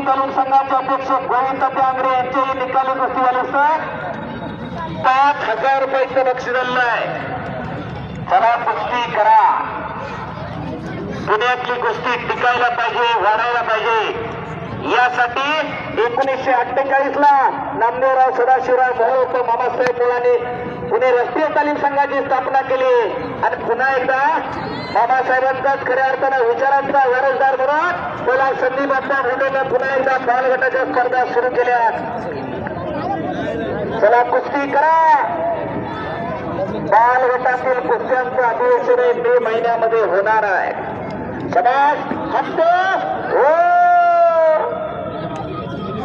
माजी तालुका संघाचे अध्यक्ष गोविंद डांगरे यांचेही निकाली कुस्ती झाले सर पाच हजार रुपयाचं बक्षीस झालेलं आहे. चला कुस्ती करा. पुण्यातली कुस्ती टिकायला पाहिजे वाढायला पाहिजे. यासाठी एकोणीसशे अठ्ठेचाळीस ला नामदेवराव सदाशिवराव मोहोळ मामासाहेब मुलांनी पुणे राष्ट्रीय तालीम संघाची स्थापना केली. आणि पुन्हा एकदा बाबासाहेबांचाच खऱ्या अर्थानं विचारांचा वारसदार म्हणून मला संदीप अप्पा मुंडेनं पुन्हा एकदा बालगटाच्या स्पर्धा सुरू केल्या. चला कुस्ती करा. बालगटातील कुस्त्यांचं अधिवेशन मे महिन्यामध्ये होणार आहे. समाज हस्त हो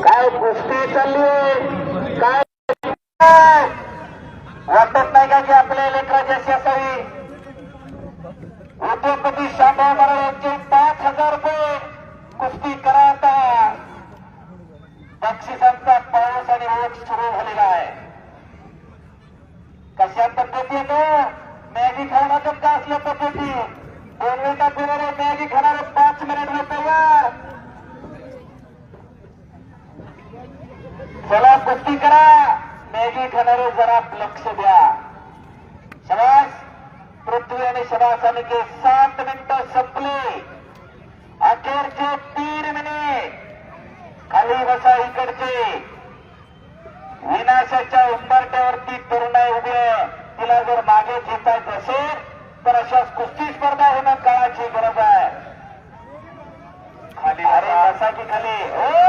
काय कुस्ती चालली आहे काय वाटत नाही का की आपल्या लेकराची अशी असावी उद्योगपती शांबा महाराज यांचे पाच हजार रुपये कुस्ती करा आता बक्षिसांचा पाऊस आणि ओघ सुरू झालेला आहे कशा पद्धती तो मॅगी खाण्याचं का असल्या पद्धती दोन मिनिटात पिणारे मॅगी खाणारे पाच मिनिट वर तयार चला करा. मॅगी खाणारे जरा लक्ष द्या. शबास. पृथ्वी आणि शबासाने के सात मिनिटं संपले. अखेरचे तीन मिनिट. खाली बसा इकडचे. विनाशाच्या उंबरट्यावरती तरुणाई उभी तिला जर मागे घेतायत असेल तर अशाच कुस्ती स्पर्धा होणं काळाची गरज आहे. खाली अरे बसा की खाली. हो.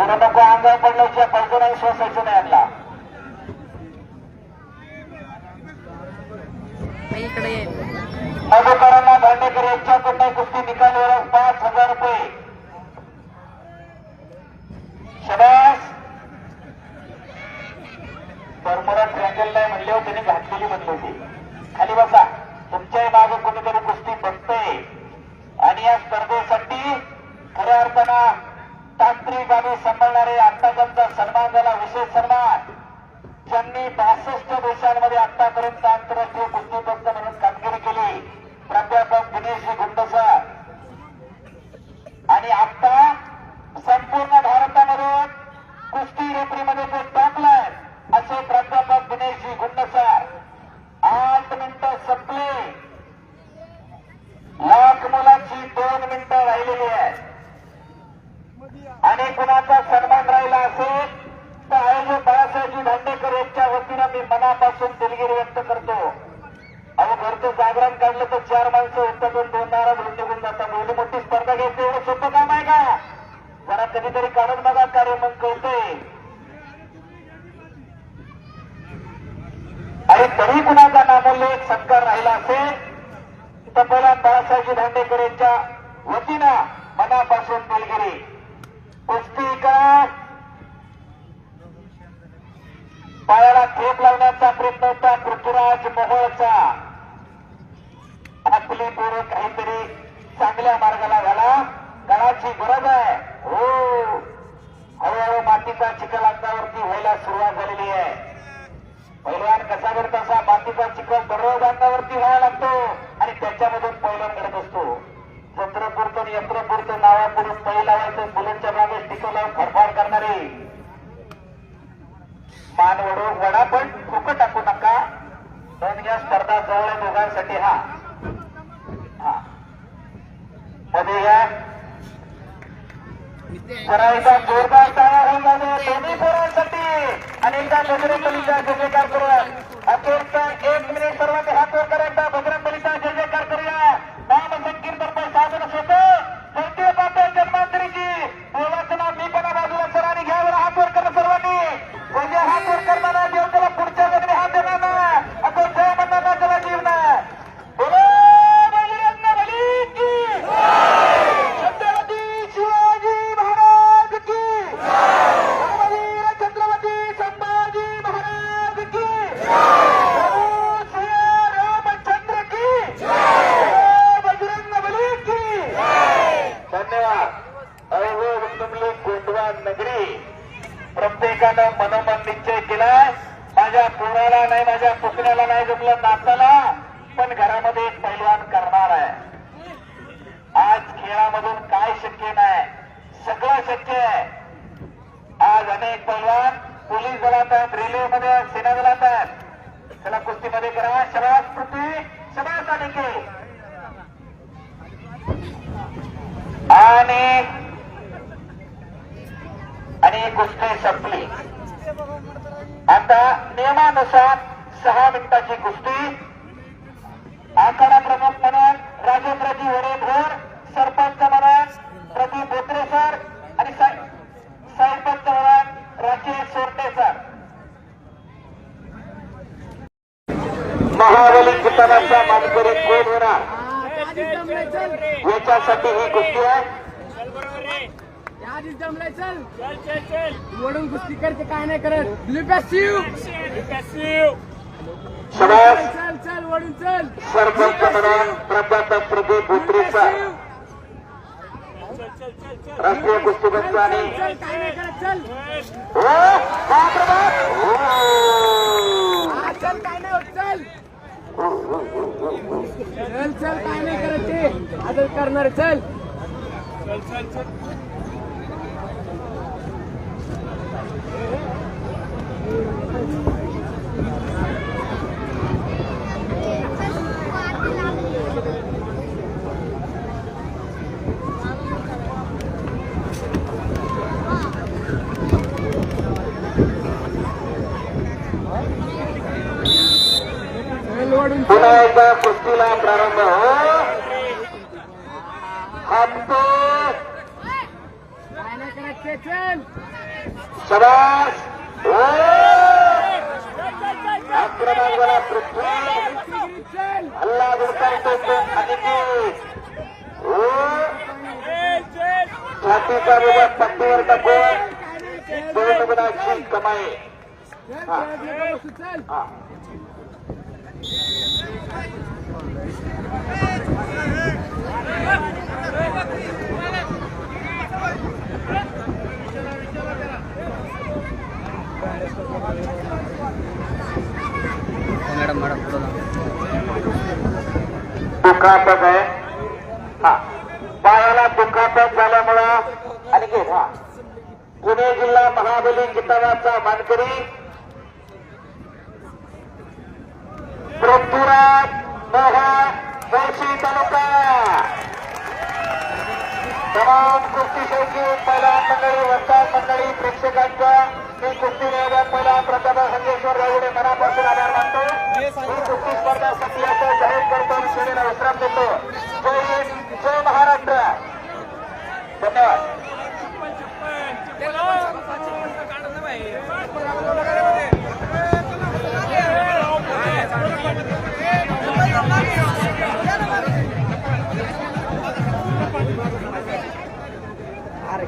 पुढे नको अंगावर पडल्याच्या पैसे नाही सोसायचं नाही आणला. मधुकरांना भांडेकर यांच्याकडनं कुस्ती निकाल पाच हजार रुपये. शबास. परमोरा ट्रँगल नाही म्हणले होते त्यांनी घातलेली म्हणली होती. खाली बसा तुमच्याही मागे कोणीतरी कुस्ती बघतंय आणि या स्पर्धेसाठी खऱ्या अर्थानं तांत्रिक आणि सांभाळणारे आत्तापर्यंत सन्मान झाला विशेष सन्मान. ज्यांनी बासष्ट देशांमध्ये आतापर्यंत आंतरराष्ट्रीय कुस्तीपस्त म्हणून कामगिरी केली प्राध्यापक दिनेशजी गुंडसर आणि आता संपूर्ण भारतामधून कुस्ती रेफरीमध्ये ते टाकलाय असे प्राध्यापक दिनेशजी गुंडसर आठ मिनिटं संपले लाख मुलाची दोन मिनिटं राहिलेली आहेत आणि कुणाचा सन्मान राहिला असेल तर आयोजक बाळासाहेबजी भांडेकर यांच्या वतीनं मी मनापासून दिलगिरी व्यक्त करतो. अहो घरचं जागरण काढलं तर चार माणसं उत्तर दोन नारा होऊन निघून जातात. एवढी मोठी स्पर्धा घ्यायची एवढं सोपं काम आहे का? जरा कधीतरी काढून बघा कार्य मग कळतंय. आणि तरी कुणाचा नामूल्य एक सत्कार राहिला असेल तर पहिला बाळासाहेबजी भांडेकर यांच्या वतीनं मनापासून दिलगिरी. कुस्ती का पायाला खेप लावण्याचा प्रयत्न होता. पृथ्वीराज मोहोळचा. आपली पोरं काहीतरी चांगल्या मार्गाला घाला. गळाची गरज आहे. हो. हळूहळू मातीचा चिखल अंगावरती व्हायला सुरुवात झालेली आहे. पहिलवान कसा करत असा मातीचा चिखल दररोज अंगावरती व्हायला लागतो आणि त्याच्यामधून पहिलवान घडत असतो. जत्रपुरतं आणि यंत्रपुरतं नावापुरून लावायचं मुलांच्या मागे टिकं लावून फडफाड करणारे मान वडू वडा पण फुकट टाकू नका. पण या स्पर्धा जवळ दोघांसाठी हा. मध्ये या. करायचा जोरदार टाळ्या होऊन जाणे दोन्ही पोरांसाठी. आणि एकदा बजरंग बलीचा प्रत्येकानं मनोमन निश्चय केलाय. माझ्या पुराला नाही माझ्या पुकण्याला नाही जमलं नाताला. पण घरामध्ये एक पहिलवान करणार आहे. आज खेळामधून काय शक्य नाही? सगळं शक्य आहे. आज अनेक पहिलवान पोलीस दलात आहेत रेल्वे मध्ये सेना दलात आहेत. त्याला कुस्तीमध्ये करा. शबाज पृथ्वी शबाज आणि आणि कुस्ती संपली. आता नियमानुसार सहा मिनिटाची कुस्ती आखाडा प्रमुख म्हणून राजेंद्रजी वडेभोर सरपंच म्हणून प्रदीप बोत्रे सर आणि सा- सरपंच म्हणून राकेश सोरटे सर. महाबली किताबाचा मानकरी कोण होणार? याच्यासाठी ही कुस्ती आहे. आधीच जमलाय चल. वडून कुस्ती करते काय नाही करत. लिपॅसिव शबास चल चल वडून चल. राष्ट्रीय कुस्तीबद्ध आणि चल काय नाही करत चल. हो, चल काय नाही होत चल. चल चल काय नाही करत ते. आदर करणार चल. चल वडून चल. पुन्हा एकदा कुस्तीला प्रारंभ हो. हप्तो काय नाही शबास हो. आक्रमणाला पृथ्वी. चल हल्ला धुडकावतो तो अनिकी हो. छातीचा विभाग पट्टीवर टाको दोन गुणाची कमाई. हा. दुखापत आहे. हा. पायाला दुखापत झाल्यामुळं आणि घे हा. पुणे जिल्हा महाबली किताबाचा मानकरी पृथ्वीराज मोहा मुळशी तालुका. तमाम कुस्ती शैकी पहिला मंडळी वर्षा मंडळी प्रेक्षकांच्या मी कुस्ती नियोजन पहिला प्राध्यापक संगेश्वर राहुडे मनापासून आभार मानतो. ही कुस्ती स्पर्धा साठी जाहीर करतो श्रेणीला विश्राम देतो जय हिंद